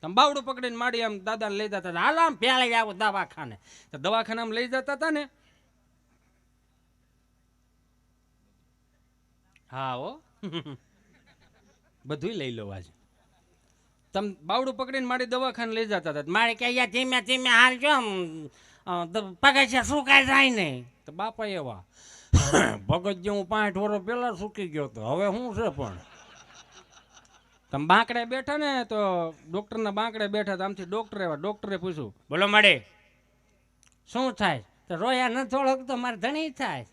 તમે બાવડું પકડીને માડી આમ દાદાને લઈ જતા હતા. હાલ આમ પહેલાં આવો દવાખાને. તો દવાખાનામાં લઈ જતા હતા ને. હા ઓ બધું લઈ લો આજે. તમે બાવડું પકડીને મારી દવાખાને લઈ જતા હતા. મારે કે અહીંયા ધીમે ધીમે હાલ જો આમ, પગથિયા સુકાઈ જાય ને. તો બાપા એવા ભગત જે હું પાંચ વર્ષ પહેલા સૂકી ગયો તો હવે શું છે પણ? તમે બાંકડે બેઠા ને તો ડૉક્ટરના બાંકડે બેઠા તો આમથી ડૉક્ટરે એવા ડૉક્ટરે પૂછ્યું, બોલો મળે શું થાય? તો રોયા ન થોડોક તો મારે ધણી થાય.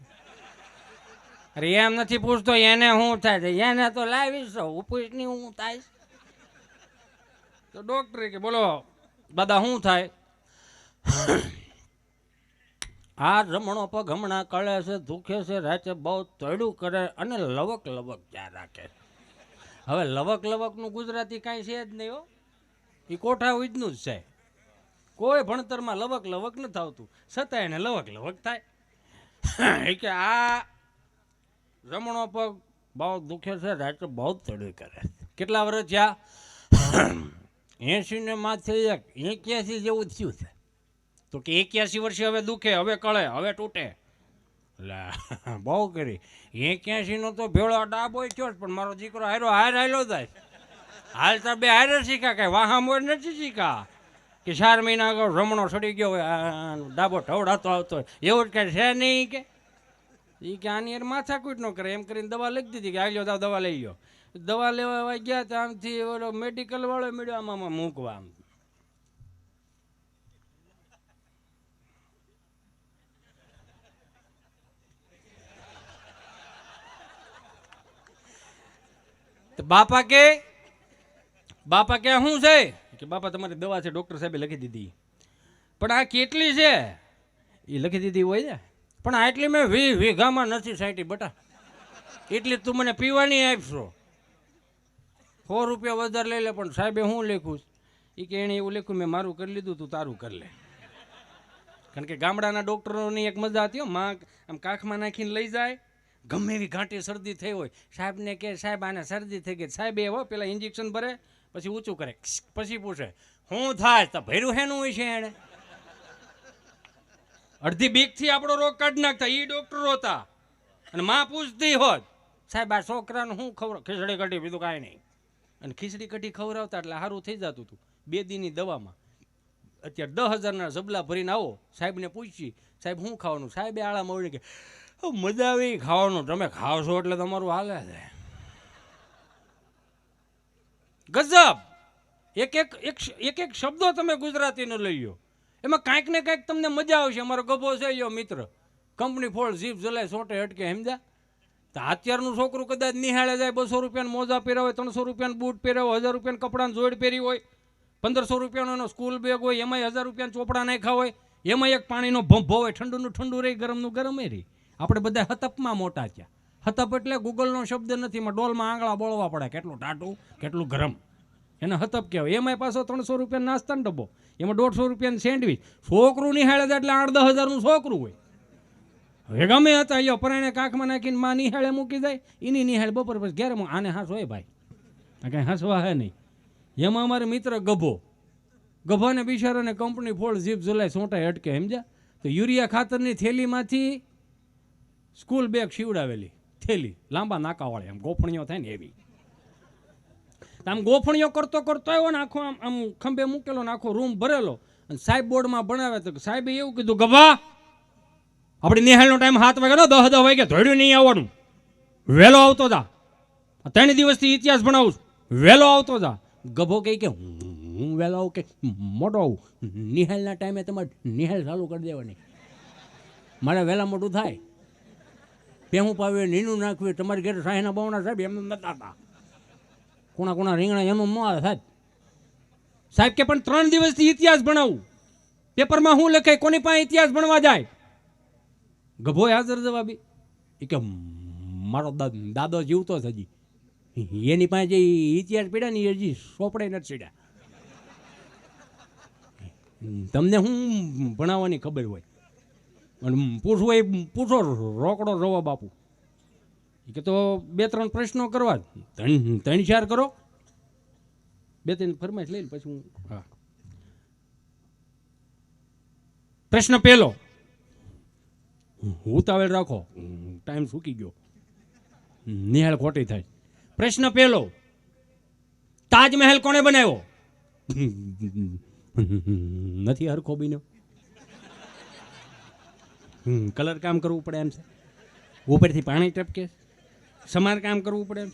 અરે એમ નથી પૂછતો, એને શું થાય છે? એને તો લાવીશ છો ઉપુષની હું થાય તો ડૉક્ટરે કે, બોલો, દાદા, શું થાય? આ રમણો પગ હમણાં કળે છે, દુખે છે, રાતે બહુ તળ્યું કરે અને લવક લવક ત્યાં રાખે હવે લવક લવકનું ગુજરાતી કાંઈ છે જ નહીં હો. એ કોઠા ઉજનું જ છે. કોઈ ભણતરમાં લવક લવક નથી આવતું. છતાં એને લવક લવક થાય. એ કે આ રમણો પગ બહુ દુખે છે, રાત્રે બહુ તોડું કરે. કેટલા વર્ષ થયા? એસી ને માથે એક. એક્યાસી જેવું થયું છે. તો કે એક્યાસી વર્ષે હવે દુખે, હવે કળે, હવે તૂટે. લે, બહુ કરી. એ નો તો ભેળો ડાબો થયો પણ મારો દીકરો હારો હાર હાલો હાલ તો બે હારે શીખા વાહ મોર નથી શીખા કે ચાર મહિના અગાઉ રમણો સડી ગયો ડાબો ઢવડાતો આવતો એવું જ કઈ છે નહીં કે? એ કે આની યાર માથાકૂટ ન કરે. એમ કરીને દવા લખી દીધી કે આવ્યો જાવ દવા લઈ ગયો દવા લેવા ગયા તો આમથી ઓલો મેડિકલ વાળો મળ્યો આમાં મૂકવા આમ. તો બાપા કે બાપા કે શું છે? કે બાપા તમારી દવા છે, ડૉક્ટર સાહેબે લખી દીધી. પણ આ કેટલી છે? એ લખી દીધી હોય ને. પણ આટલી મેં વી વીઘામાં નથી સાઈટી બટા. એટલી તું મને પીવાની આપશો. સો રૂપિયા વધારે લઈ લે, પણ સાહેબે હું લખ્યું એ કે એણે એવું લખ્યું, મેં મારું કરી લીધું તું, તારું કરી લે. કારણ કે ગામડાના ડૉક્ટરોની એક મજા હતી માં આમ કાખમાં નાખીને લઈ જાય ગમે એવી ઘાંટી શરદી થઈ હોય સાહેબને કે સાહેબ આને શરદી થઈ ગઈ સાહેબ એવો પેલા ઇન્જેક્શન ભરે પછી ઊંચું કરે પછી પૂછે શું થાય તો ભર્યું હેનું હોય છે એણે અડધી બીકથી આપણો રોગ કાઢી નાખતા એ ડૉક્ટરો હતા. અને માં પૂછતી હોત સાહેબ આ છોકરાને શું ખબર ખીચડી કઢી બીજું કાંઈ નહીં. અને ખીચડી કઢી ખવડાવતા એટલે સારું થઈ જતું હતું બે દીની દવામાં. અત્યારે દસ હજારના ઝબલા ભરીને આવો સાહેબને પૂછી સાહેબ શું ખાવાનું? સાહેબે આળા મળી કે "હો, મજા આવી ખાવાનું. તમે ખાવ છો એટલે તમારું હાલે છે. ગજબ! એક એક એક એક શબ્દો તમે ગુજરાતીનો લઈ લો એમાં કાંઈક ને કાંઈક તમને મજા આવશે. અમારો ગભો છે યો મિત્ર. કંપની ફોડ જીપ જલાય, સોટે હટકે, સમજ્યા? તો અત્યારનું છોકરું કદાચ નિહાળે જાય, બસો રૂપિયાનો મોજા પહેર્યા હોય ત્રણસો રૂપિયાનું બૂટ પહેર્યા હજાર રૂપિયાનું કપડાનું જોડ પહેરી હોય, પંદરસો રૂપિયાનો એનો સ્કૂલ બેગ હોય, એમાંય હજાર રૂપિયાના ચોપડા નાખ્યા હોય એમાં એક પાણીનો ભંભો હોય, ઠંડુનું ઠંડુ રહી, ગરમનું ગરમ રહી. આપણે બધા હતપમાં મોટા થયા. હતપ એટલે ગૂગલનો શબ્દ નથી, એમાં ડોલમાં આંગળા બોળવા પડે. કેટલું ટાટું, કેટલું ગરમ. એને હતપ કહેવાય. એમાંય પાછો ત્રણસો રૂપિયાનો નાસ્તાનો ડબ્બો. એમાં દોઢસો રૂપિયાની સેન્ડવીચ. છોકરું નિહાળે એટલે આઠ દસ હજારનું છોકરું હોય. હવે ગમે હતા અહીંયા પરાણે કાંખમાં નાખીને માં નિહાળે મૂકી જાય એની નિહાળ બપોર પછી ઘેર આને હાસ હોય ભાઈ? કાંઈ હસવા હે નહીં. એમાં અમારે મિત્ર ગભો. ગભાને બિચારાને કંપની ફોડ જીભ જુલાઈ સોંટાય અટકે, સમજ્યા? તો યુરિયા ખાતરની થેલીમાંથી સ્કૂલ બેગ સીવડાવેલી થેલી, લાંબા નાકાવાળી આમ ગોફણીઓ થાય ને એવી. આમ ગોફણીઓ કરતો કરતો આવ્યો ને આખો આમ આમ ખંભે મૂકેલો ને આખો રૂમ ભરેલો. અને સાહેબ બોર્ડમાં ભણાવે તો સાહેબે એવું કીધું ગભા, આપણે નિહાળનો ટાઈમ સાત વાગે દસ દસ વાગે ધોડ્યું નહીં આવવાનું. વહેલો આવતો જા. ત્રણ દિવસથી ઇતિહાસ ભણાવું છું. વહેલો આવતો જા. ગભો કહે કે, હું વહેલો આવું કે, મોટો આવું. નિહાળના ટાઈમે તમારે નિહાળ ચાલુ કરી દેવાની. મારે વહેલા મોટું થાય. પેહું પાવે નીનું નાખવી તમારી ઘેર સાહેના બવણા સાહેબ, એમ નતા હતા. કોણા કોણા રીંગણા, એમ ન સાહેબ. સાહેબ કે પણ ત્રણ દિવસથી ઇતિહાસ ભણાવું. પેપરમાં શું લખાય કોની પાસે ઇતિહાસ ભણવા જાય? ગભોય હાજર જવાબી. એ કે મારો દાદો જીવતો જ હજી. એની પાસે જે ઇતિહાસ પીડ્યા ને હજી સોપડે નથી સીડ્યા તમને શું ભણાવવાની ખબર હોય. અને પૂછવું એ પૂછો રોકડો જવાબ આપું. કે તો બે ત્રણ પ્રશ્નો કરવા ત્રણ ત્રણ ચાર કરો. બે ત્રણ ફરમાઈશ લઈને પછી હું હા. પ્રશ્ન પહેલો. ઉતાવળ રાખો. ટાઈમ સૂકી ગયો. નિહાળ ખોટી થાય. પ્રશ્ન પહેલો. તાજમહેલ કોણે બનાવ્યો? નથી હરખો બીનો કલર કામ કરવું પડે એમ છે. ઉપરથી પાણી ટપકે સમાર કામ કરવું પડે એમ.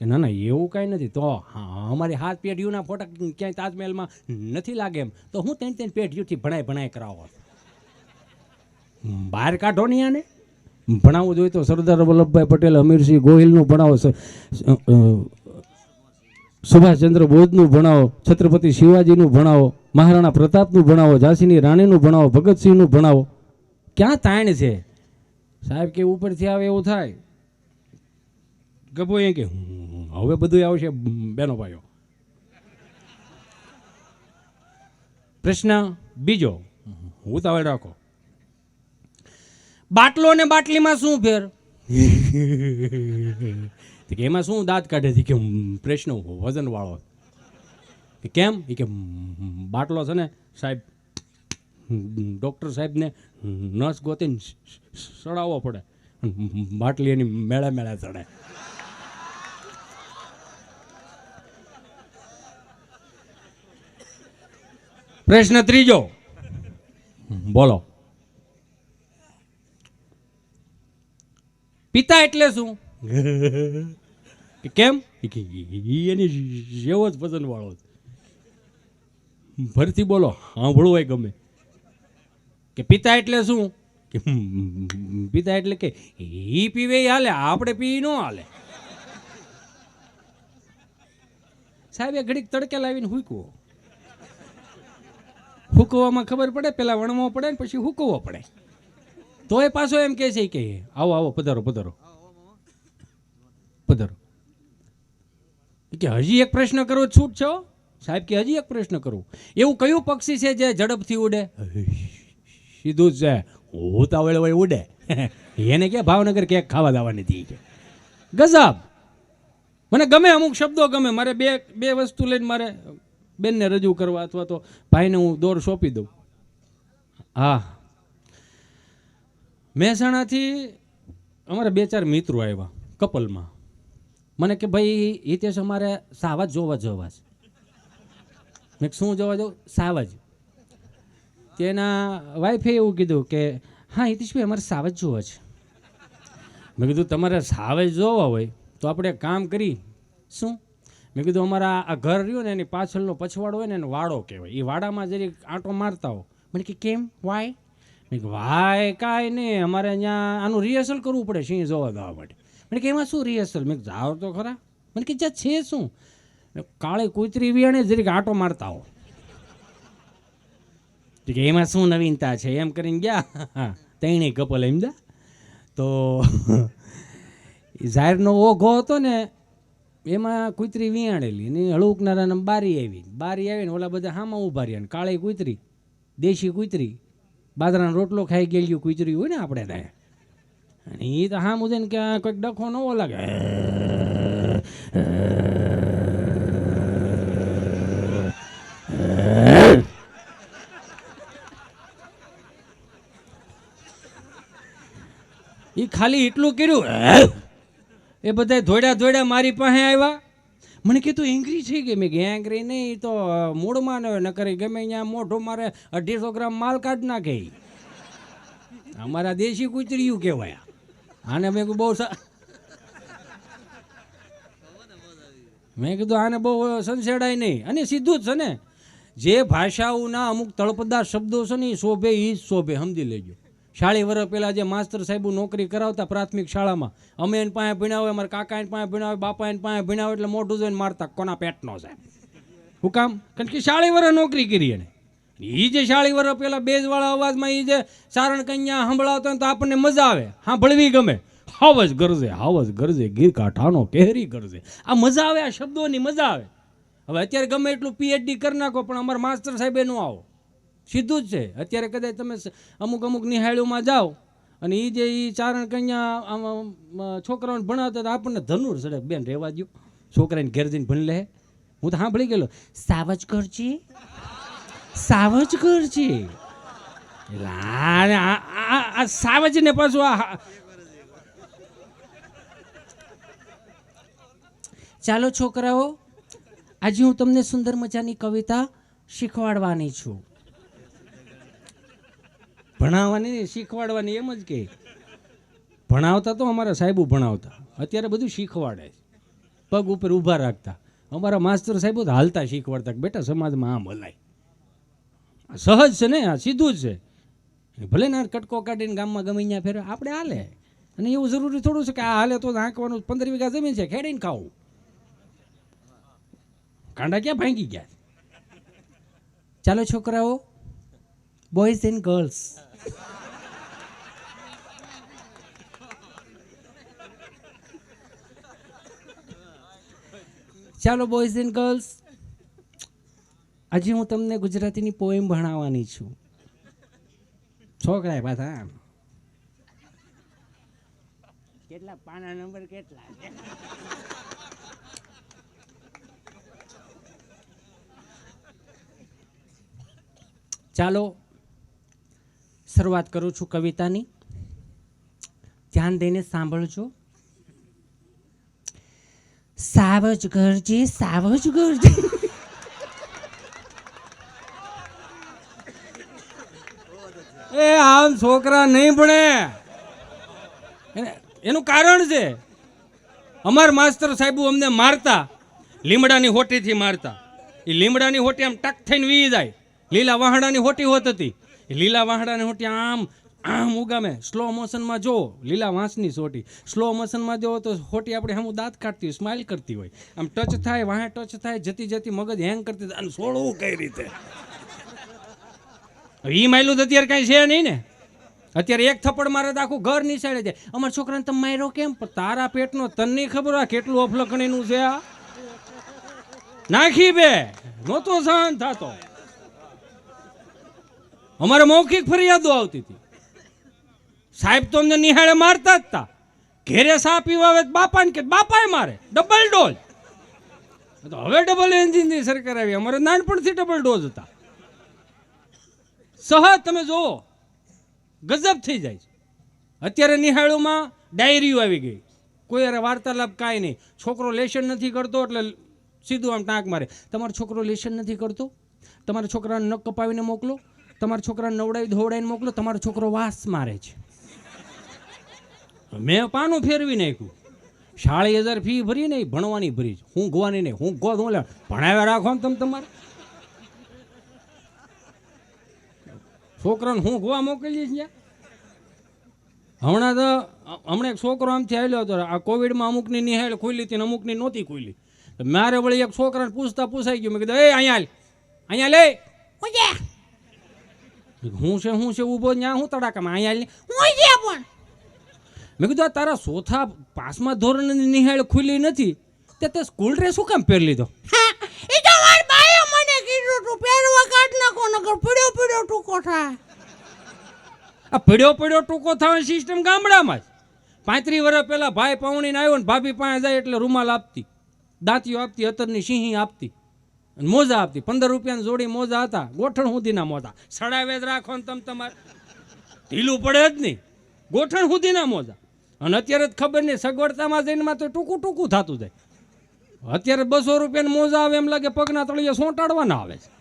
કે ના ના, એવું કાંઈ નથી. તો હા, અમારી હાથ પેઢીઓના ફોટા ક્યાંય તાજમહેલમાં નથી લાગે એમ. તો હું ત્રણ ત્રણ પેઢીઓથી ભણાય ભણાય કરાવો. બહાર કાઢો નહીં આને. ભણાવવું જોઈએ તો સરદાર વલ્લભભાઈ પટેલ, અમીરસિંહ ગોહિલનું ભણાવો સુભાષચંદ્ર બોઝનું ભણાવો, છત્રપતિ શિવાજીનું ભણાવો, મહારાણા પ્રતાપનું ભણાવો, ઝાંસીની રાણીનું ભણાવો, ભગતસિંહનું ભણાવો. ક્યાં તાણ છે? સાહેબ કે ઉપરથી આવે એવું થાય. ગભો એ કે હવે બધું આવશે બેનો ભાઈઓ. પ્રશ્ન બીજો ઉતાવળ રાખો. બાટલો ને બાટલીમાં શું ફેર? કે એમાં શું દાંત કાઢે છે? કે "હમ, પ્રશ્ન વજન વાળો કેમ? એ કે બાટલો છે ને સાહેબ ડૉક્ટર સાહેબને નસ ગોતીને સડાવવો પડે. બાટલી એની મેળે મેળે ચડે પ્રશ્ન ત્રીજો. બોલો. પિતા એટલે શું? કેમ? એની જેવો જ વજન વાળો. ફરીથી બોલો, સાંભળવું હોય ગમે. કે પિતા એટલે શું? કે પિતા એટલે કે એ પીવે હાલે, આપણે પી ન હાલે. સાહેબ, એ ઘડીક તડકે લાવીને હુકવો. હુકવામાં ખબર પડે, પેલા વણવો પડે ને પછી હુકવો પડે. તો એ પાછો એમ કહે છે કે આવો આવો, પધારો પધારો. પધારો. કે, હજી એક પ્રશ્ન કરવો છૂટ છો સાહેબ કે, હજી એક પ્રશ્ન કરું. એવું કયું પક્ષી છે જે ઝડપથી ઉડે? સીધું જ છે ઉતાવળ હોય ઉડે. એને કે ભાવનગર કેક ખાવા દાવાની હતી કે. ગઝબ. મને ગમે અમુક શબ્દો ગમે. મારે બે બે વસ્તુ લઈને મારે બેનને રજૂ કરવા અથવા તો ભાઈને હું દોર સોંપી દઉં. હા. મહેસાણાથી અમારા બે ચાર મિત્રો આવ્યા કપલમાં. મને કે, ભાઈ, હિતેશ અમારે સાવજ જોવા જવા છે. મેં શું જોવા જવું? સાવજ. તેના વાઈફે એવું કીધું કે, હા, હિતેશભાઈ, અમારે સાવજ જોવા છે. મેં કીધું, તમારે સાવજ જોવા હોય તો આપણે કામ કરી. શું? મેં કીધું, અમારા આ ઘર રહ્યું ને એની પાછળનો પછવાડો હોય ને એને વાડો કહેવાય. એ વાડામાં જરી આંટો મારતા હો. મને કે, કેમ? વાય મેં કે વાય કાંઈ નહીં, અમારે અહીંયા આનું રિહર્સલ કરવું પડે સિંહ જોવા જવા માટે. મને કે, એમાં શું રિહર્સલ મેં જાઓ તો ખરા. મને કે જ્યાં છે શું? કાળી કૂતરી વિયાણે જરીક આંટો મારતા હો. તો કે એમાં શું નવીનતા છે? એમ કરીને ગયા. તેણે કપલ એમ તો ઝાહેરનો ઓઘો હતો ને, એમાં કૂતરી વિયાણેલી ને હળુકનારાને બારી આવી. બારી આવીને ઓલા બધા હામાં ઊભા રહ્યા ને, કાળી કૂતરી, દેશી કૂતરી. બાજરાનો રોટલો ખાઈ ગયેલી કૂતરી હોય ને આપણે ત્યાં. અને એ તો હામ ઉજે ને કે કોઈક ડખો નવો લાગે ખાલી એટલું કર્યું? એ બધા ધોડ્યા ધોડ્યા મારી પાસે આવ્યા. મને કીધું એંગ્રી છે કે? મેં એંગ્રી નહીં, તો મૂળમાં ન કરી ગમે ત્યાં મોઢું મારે અઢીસો ગ્રામ માલ કાઢ નાખે. અમારા દેશી કૂતરીયું કહેવાય. આને મેં બહુ મેં કીધું, આને બહુ સંસેડાય નહીં. અને સીધું જ છે ને, જે ભાષાઓના અમુક તળપદાર શબ્દો છે ને, એ શોભે એ જ શોભે, સમજી લેજો. શાળી વર્ષ પહેલાં જે માસ્તર સાહેબ નોકરી કરાવતા પ્રાથમિક શાળામાં, અમે એને પાસે ભીણા હોય, અમારા કાકા એને પાસે ભણાવે બાપા એને પાસે ભીણા હોય એટલે મોઢું જોઈને મારતા, કોના પેટનો સાહેબ હું કામ? કારણ કે શાળી વર્ષ નોકરી કરી એને. એ જે શાળી વર્ષ પહેલાં બેજવાળા અવાજમાં એ જે સારણ કન્યા સંભળાવતા ને તો આપણને મજા આવે. હા ભળવી ગમે. હાવજ ગરજે હાવજ ગરજે ગીર કાંઠાનો કેહરી ગરજે. આ મજા આવે, આ શબ્દોની મજા આવે. હવે અત્યારે ગમે એટલું પીએચડી કરી નાખો, પણ અમારા માસ્ટર સાહેબે ન આવો. સીધું જ છે. અત્યારે કદાચ તમે અમુક અમુક નિહાળીઓમાં જાઓ અને એ જે એ ચારણ કન્યા આમ, છોકરાઓને ભણાવતા હતા આપણને ધનુર સડે બેન રહેવા દો છોકરાને ઘેર જઈને ભણી લે. હું તો સાંભળી ગયેલો. સાવજ કરજી સાવજ કરજી આ- આ સાવજને પાછું આ ચાલો છોકરાઓ આજે હું તમને સુંદર મજાની કવિતા શીખવાડવાની છું. ભણાવવાની, શીખવાડવાની એમ જ કે. ભણાવતા તો અમારા સાહેબો ભણાવતા. અત્યારે બધું શીખવાડે પગ ઉપર ઊભા રાખતા. અમારા માસ્તર સાહેબો તો હાલતા શીખવાડતા કે બેટા સમાજમાં આમ હલાય. સહજ છે ને, આ સીધું જ છે. ભલે ને કટકો કાઢીને ગામમાં ગમે ત્યાં ફેરે આપણે હાલે. અને એવું જરૂરી થોડું છે કે આ હાલે તો આંકવાનું પંદર વીઘા જમીન છે, ખેડીને ખાવું. કાંડા ક્યાં ભાંગી ગયા ચાલો છોકરાઓ બોયઝ એન્ડ ગર્લ્સ ચાલો બોયઝ એન્ડ ગર્લ્સ આજે હું તમને ગુજરાતીની પોએમ ભણાવવાની છું. છોકરા પાછા કેટલા પાના નંબર કેટલા? ચાલો શરૂઆત કરું છું કવિતાની. ધ્યાન દઈને સાંભળજો. સાવજ ગરજે સાવજ ગરજે. એ આમ છોકરા નહીં ભણે. એનું કારણ છે, અમાર માસ્તર સાહેબુ અમને મારતા, લીમડાની હોટીથી મારતા. એ લીમડાની હોટી આમ ટક થઈને વી જાય. લીલા વહાણાની હોટી હોત હતી. લીલા વાહડાની હોટી આમ આમ ઉગામે. સ્લો મોશનમાં જો, લીલા વાંસની સોટી. સ્લો મોશનમાં જો તો હોટી આપણે સામું દાંત કાઢતી હોય સ્માઇલ કરતી હોય. આમ ટચ થાય, વાહે ટચ થાય, જતી જતી મગજ હેંગ કરતી અને સોળવું કઈ રીતે? ઈ માયલું તો અત્યારે કાંઈ છે નહીં ને. અત્યારે એક થપ્પડ મારે તો આખું ઘર નિશાળે જાય અમારા છોકરાને તમે માર્યો કેમ? તારા પેટનો તને ખબર આ કેટલું અફલકણીનું છે આ. નાખી બે. નહોતો સહન થતો. અમારે મૌખિક ફરિયાદો આવતી હતી. સાહેબ તો અમને નિહાળે મારતા જ હતા ઘેરે સા પીવા આવે બાપાને કે બાપાએ મારે ડબલ ડોઝ હવે ડબલ એન્જિનની સરકાર આવી. અમારે નાનપણથી ડબલ ડોઝ હતા. સહજ તમે જુઓ, ગજબ થઈ જાય છે. અત્યારે નિહાળોમાં ડાયરીઓ આવી ગઈ. કોઈ અરે વાર્તાલાપ કાંઈ નહીં. છોકરો લેશન નથી કરતો એટલે સીધું આમ ટાંક મારે. તમારો છોકરો લેશન નથી કરતો? તમારા છોકરાને નખ કપાવીને મોકલો? તમારા છોકરાને નવડાવી ધોવડાવીને મોકલો, તમારો છોકરો વાસ મારે છે. મેં પાનું ફેરવી નાખ્યું. સાડી હજાર ફી ભરી નહીં ભણવાની ભરી હું ગોવાની નહીં, હું ગો હું ભણાવ્યા રાખો ને તમે તમારે. છોકરાને હું ગોવા મોકલીએ છીએ? હમણાં તો, હમણાં એક છોકરો આમથી આવેલો હતો. આ કોવિડમાં અમુકની નિહાળ ખુલી હતી ને અમુકની નહોતી ખુલી. મારે વળી એક છોકરાને પૂછતા પૂછાઈ ગયું. મેં કીધું, એ, અહીંયા અહીંયા લે. હું છે હું છે ઊભો ત્યાં હું તડાકામાં અહીંયા હું ગયા પણ. મેં કીધું આ તારા સોથા પાંચમા ધોરણની નિહાળ ખુલી નથી. તે તે સ્કૂલ ડ્રેસ શું કામ પહેરી લીધો? એ તો મારી બાએ મને કીધું તું પહેરવા કાઢ નાખો નકર પડ્યો પડ્યો ટૂંકો થાય. આ પડ્યો પડ્યો ટૂંકો થવાની સિસ્ટમ ગામડામાં જ. પાંત્રીસ વર્ષ પહેલાં ભાઈ પાવણીને આવ્યો ને ભાભી પાસે જાય એટલે રૂમાલ આપતી. દાંતીઓ આપતી અતરની સિંહી આપતી. મોજા આપતી. પંદર રૂપિયાની જોડી મોજા હતા. ગોઠણ સુધીના મોજા. સડાવે જ રાખો ને તમે તમારે. ઢીલું પડે જ નહીં. ગોઠણ સુધીના મોજા. અને અત્યારે જ ખબર નહીં, સગવડતામાં જઈને તો ટૂંકું ટૂંકું થતું જાય. અત્યારે બસો રૂપિયાની મોજા આવે એમ લાગે પગના તળિયે સોંટાડવાના આવે છે.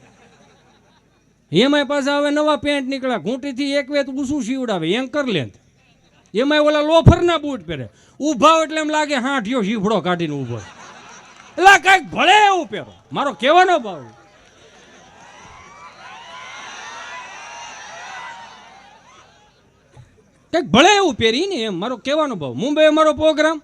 એમાંય પાછા હવે નવા પેન્ટ નીકળ્યા. ઘૂંટીથી એક વેત ઊંચું શીવડાવે. એન્કર લેન્થ એમાંય ઓલા લોફરના બૂટ પહેરે. ઊભા એટલે એમ લાગે હાંઠિયો શીફડો કાઢીને ઊભો એટલે કાંઈક ભળે એવું પહેરો. મારો કહેવાનો ભાવ કંઈક ભળે એવું પહેરી ને એમ, મારો કહેવાનો ભાવ. મુંબઈ અમારો પ્રોગ્રામ.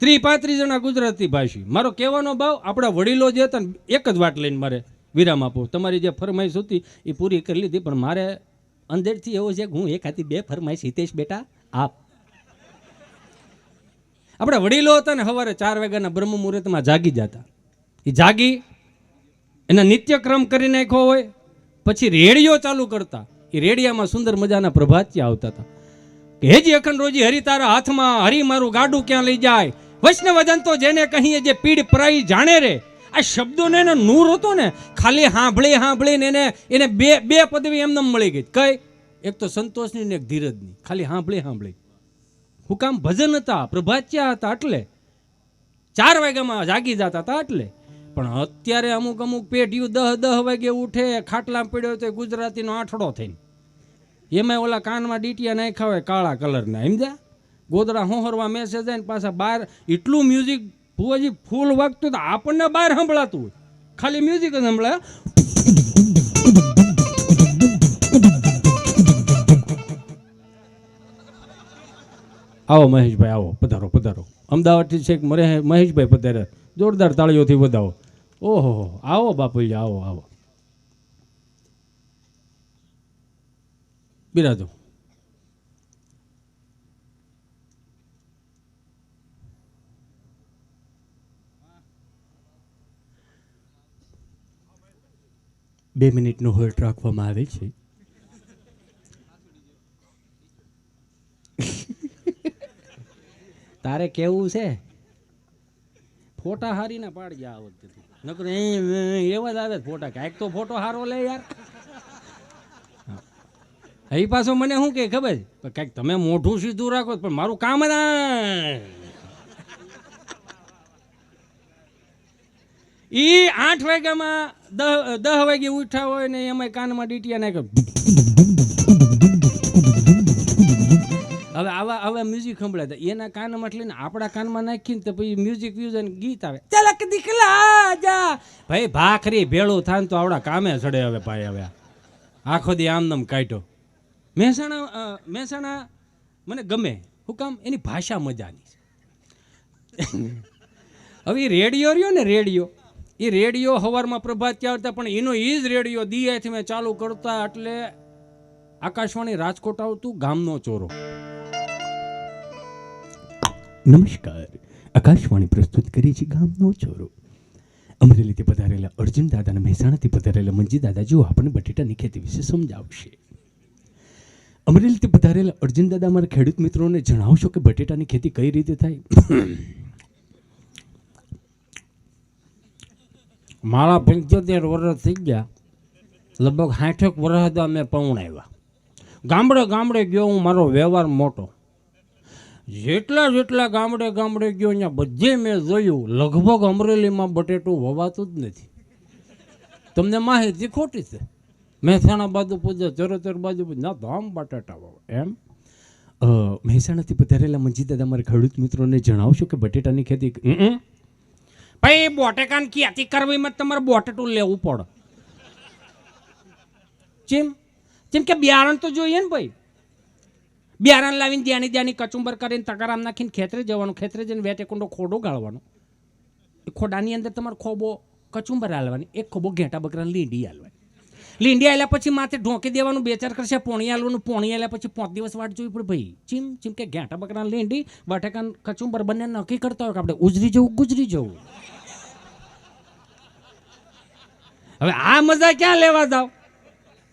ત્રી પાંત્રીસ જણા ગુજરાતી ભાષી. મારો કહેવાનો ભાવ, આપણા વડીલો જે હતા એક જ વાટ લઈને મારે વિરામ આપો. તમારી જે ફરમાઈશ હતી, એ પૂરી કરી લીધી. પણ મારે અંદરથી એવો છે કે હું એક હાથી બે ફરમાઈશ હિતેશ બેટા, આપ આપણા વડીલો હતા ને સવારે ચાર વાગ્યાના બ્રહ્મ મુહૂર્તમાં જાગી જતા. એ જાગી, એના નિત્યક્રમ કરી નાખ્યો હોય, પછી રેડિયો ચાલુ કરતા. એ રેડિયામાં સુંદર મજાના પ્રભાત્યા આવતા હતા. કે હેજી અખંડ રોજી, હરી તારા હાથમાં, હરી મારું ગાડું ક્યાં લઈ જાય? વૈષ્ણવજન તો જેને કહીએ જે પીડ પરાઈ જાણે રે. આ શબ્દોને એનો નૂર હતો ને, ખાલી સાંભળી ને એને એને બે બે પદવી એમને મળી ગઈ. કઈ? એક તો સંતોષની ને એક ધીરજની. ખાલી હાંભળી સાંભળી હું કામ ભજન હતા પ્રભાત્યા હતા એટલે. ચાર વાગ્યામાં જાગી જતા હતા એટલે. પણ અત્યારે અમુક અમુક પેઢીઓ દહ દહ વાગે ઉઠે, ખાટલા પડ્યો તો ગુજરાતીનો આઠડો થઈને. એમાં ઓલા કાનમાં ડીટીયા નાખ્યા હોય કાળા કલરના, સમજ્યા? ગોદરા હોહરવા મેસેજ જાય ને પાછા બહાર એટલું મ્યુઝિક ભુવાજી ફૂલ વાગતું તો આપણને બહાર સંભળાતું ખાલી મ્યુઝિક જ સંભળાય. આવો મહેશભાઈ, આવો, પધારો પધારો. અમદાવાદથી છેક મરે મહેશભાઈ પધારે. જોરદાર તાળીઓથી વધાવો. ઓહો, આવો બાપુજી, આવો આવો. બિરાજો. બે મિનિટનો હોલ્ટ રાખવામાં આવે છે. તારે કેવું છે? ફોટા હારી ના પાડજે આ વખતે નકર એવા જ આવે ફોટા. કાંઈક તો ફોટો હારો લે યાર. એ પાછો મને શું કે ખબર? કાંઈક તમે મોઢું સીધું રાખો પણ મારું કામ જ ઈ આઠ વાગ્યામાં દહ દહ વાગે ઉઠ્યા હોય ને એમાં કાનમાં ડીટીયા નાખ્યો. હવે આવા આવા મ્યુઝિક સંભળાય તો એના કાનમાં લઈને આપણા કાનમાં નાખીને તો પછી મ્યુઝિક વ્યુઝ અને ગીત આવે. ચલક દીકલા જા. ભાઈ, ભાખરી ભેળું થાય ને તો આવડા કામે ચડે હવે ભાઈ હવે. આખો દી આમનામ કાઢ્યો. મહેસાણા મહેસાણા મને ગમે. હું કામ એની ભાષા મજાની હવે એ રેડિયો રહ્યો ને રેડિયો. એ રેડિયો હવારમાં પ્રભાત હતા પણ એનો એ જ રેડિયો દિયાથી મેં ચાલુ કરતા એટલે આકાશવાણી રાજકોટ આવતું ગામનો ચોરો. નમસ્કાર. આકાશવાણી પ્રસ્તુત કરી છે ગામનો ચોરો. અમરેલીથી પધારેલા અર્જુન દાદાના મહેસાણાથી પધારેલા મંજી દાદા, જેઓ આપણને બટેટાની ખેતી વિશે સમજાવશે. અમરેલીથી પધારેલા અર્જુન દાદા, અમારા ખેડૂત મિત્રોને જણાવશો કે બટેટાની ખેતી કઈ રીતે થાય? મારા પંચોતેર વર્ષ થઈ ગયા. લગભગ સાઠેક વર્ષ હતા અમે પૌણ આવ્યા ગામડે ગામડે ગયો હું, મારો વ્યવહાર મોટો. જેટલા જેટલા ગામડે ગામડે ગયો અહીંયા બધે મેં જોયું, લગભગ અમરેલીમાં બટેટું વવાતું જ નથી. તમને માહિતી ખોટી છે. મહેસાણા બાજુ પૂજા ચરોતર બાજુ ના ધામ બટાટા વાવો એમ? મહેસાણાથી પધારેલા મંજી દાદા મારા ખેડૂત મિત્રોને જણાવશો કે બટેટાની ખેતી? ભાઈ બોટેકાની ખેતી કરવીમાં તમારે બોટેટું લેવું પડે. ચેમ? જેમ કે બિયારણ તો જોઈએ ને ભાઈ? બિયારણ લાવીને ધ્યાની ધ્યાની કચુંબર કરીને તકારામ નાખીને ખેતરે જવાનું, ખેતરે જઈને વેટે કુંડો ખોડો ગાળવાનો. એ ખોડાની અંદર તમારે ખોબો કચુંબર હાલવાની એક ખોબો ઘેટા બકરાને લીંડી હાલવાની લીંડી આવ્યા પછી માથે ઢોંકી દેવાનું, બે ચાર કરશે પોણી હાલવાનું પોણી આવ્યા પછી પાંચ દિવસ વાટ જોવી પડે ભાઈ. ચીમ ચીમ કે ઘેટા બકરાને લીંડી બટાકા કચુંબર બંને નક્કી કરતા હોય કે આપણે ઉજરી જવું ગુજરી જવું? હવે આ મજા ક્યાં લેવા જાવ?